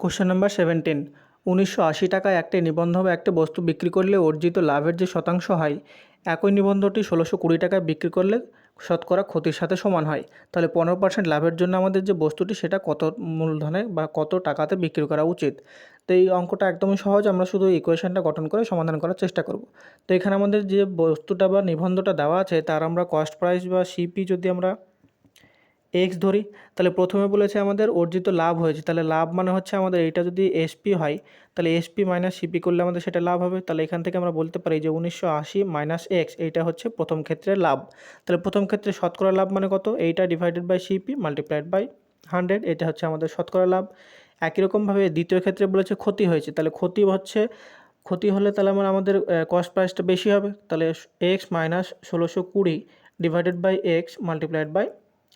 Question number seventeen উনিশশো আশি টাকায় একটি নিবন্ধ বা একটি বস্তু বিক্রি করলে অর্জিত লাভের যে শতাংশ হয়, একই নিবন্ধটি ষোলোশো কুড়ি টাকায় বিক্রি করলে শতকরা ক্ষতির সাথে সমান হয়। তাহলে পনেরো পার্সেন্ট লাভের জন্য আমাদের যে বস্তুটি, সেটা কত মূলধনে বা কত টাকাতে বিক্রি করা উচিত? তো এই অঙ্কটা একদমই সহজ, আমরা শুধু ইকুয়েশনটা গঠন করে সমাধান করার চেষ্টা করব। তো এখানে আমাদের যে বস্তুটা বা নিবন্ধটা দেওয়া আছে, তার আমরা কস্ট প্রাইস বা সিপি যদি আমরা এক্স ধরি, তাহলে প্রথমে বলেছে আমাদের অর্জিত লাভ হয়েছে, তাহলে লাভ মানে হচ্ছে আমাদের এটা যদি এসপি হয়, তাহলে এসপি মাইনাস সিপি করলে আমাদের সেটা লাভ হবে, তাহলে এখান থেকে আমরা বলতে পারি যে উনিশশো আশি মাইনাস এক্স এইটা হচ্ছে প্রথম ক্ষেত্রে লাভ। তাহলে প্রথম ক্ষেত্রে শতকরা লাভ মানে কত? এইটা divided by CP multiplied by hundred এটা হচ্ছে আমাদের শতকরা লাভ। একই রকমভাবে দ্বিতীয় ক্ষেত্রে বলেছে ক্ষতি হয়েছে, তাহলে ক্ষতি হচ্ছে, ক্ষতি হলে তাহলে আমার, আমাদের কস্ট প্রাইসটা বেশি হবে, তাহলে এক্স মাইনাস ষোলোশো কুড়ি divided by X multiplied by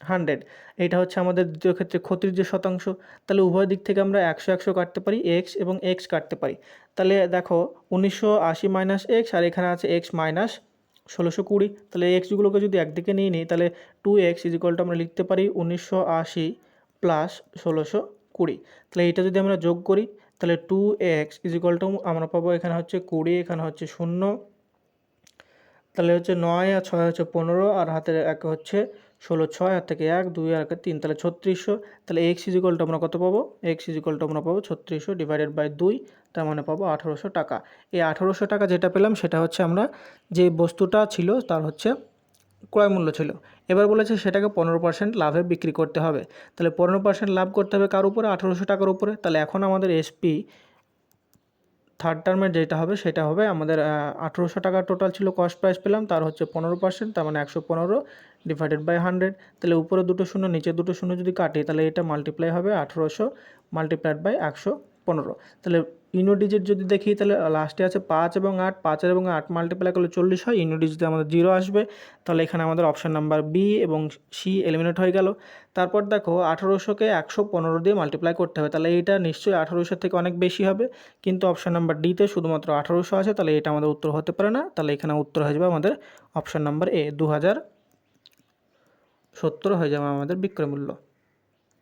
hundred. এইটা হচ্ছে আমাদের দ্বিতীয় ক্ষেত্রে ক্ষতির যে শতাংশ, তাহলে উভয় দিক থেকে আমরা একশো একশো কাটতে পারি, এক্স এবং এক্স কাটতে পারি। তাহলে দেখো, উনিশশো আশি মাইনাস এক্স, আর এখানে আছে এক্স মাইনাস ষোলোশো কুড়ি। তাহলে এক্সগুলোকে যদি একদিকে নিয়ে নিই, তাহলে টু এক্স ইজিকলটা আমরা লিখতে পারি উনিশশো আশি প্লাস ষোলোশো কুড়ি। তাহলে এইটা যদি আমরা যোগ করি, তাহলে টু এক্স ইজিকলটাও আমরা পাবো এখানে হচ্ছে কুড়ি, এখানে হচ্ছে শূন্য। তাহলে হচ্ছে নয় আর ছয় হচ্ছে পনেরো, আর হাতের এক হচ্ছে ষোলো, ছয় হাত থেকে এক, দুই আর তিন, তাহলে ছত্রিশশো। তাহলে এক্স ইজিকলটা আমরা কত পাবো? এক্স ইজিকলটা আমরা পাবো ছত্রিশশো ডিভাইডেড বাই দুই, তার মানে পাবো আঠারোশো টাকা। এই আঠারোশো টাকা যেটা পেলাম, সেটা হচ্ছে আমরা যে বস্তুটা ছিল, তার হচ্ছে ক্রয় মূল্য ছিল। এবার বলেছে সেটাকে পনেরো পার্সেন্ট লাভে বিক্রি করতে হবে। তাহলে পনেরো পার্সেন্ট লাভ করতে হবে কার উপরে? আঠারোশো টাকার উপরে। তাহলে এখন আমাদের এসপি থার্ড টার্মের যেটা হবে, সেটা হবে আমাদের আঠেরোশো টাকা টোটাল ছিল কস্ট প্রাইস পেলাম, তার হচ্ছে পনেরো পার্সেন্ট তার মানে একশো পনেরো ডিভাইডেড বাই হান্ড্রেড তাহলে উপরে দুটো শূন্য, নিচে দুটো শূন্য যদি কাটি, তাহলে এটা মাল্টিপ্লাই হবে আঠেরোশো মাল্টিপ্লাইড বাই একশো পনেরো। তাহলে ইনো ডিজিট যদি দেখি, তাহলে লাস্টে আছে পাঁচ এবং আট। পাঁচের এবং আট মাল্টিপ্লাই করলে চল্লিশ হয়। ইনো ডিজিটে আমাদের জিরো আসবে, তাহলে এখানে আমাদের অপশান নাম্বার বি এবং সি এলিমিনেট হয়ে গেল। তারপর দেখো, আঠারোশোকে একশো পনেরো দিয়ে মাল্টিপ্লাই করতে হবে। তাহলে এটা নিশ্চয়ই আঠারোশো থেকে অনেক বেশি হবে। কিন্তু অপশান নাম্বার ডিতে শুধুমাত্র আঠারোশো আছে, তাহলে এটা আমাদের উত্তর হতে পারে না। তাহলে এখানে উত্তর হয়ে যাবে আমাদের অপশান নাম্বার এ দু হাজার সত্তর হয়ে যাবে আমাদের বিক্রয় মূল্য।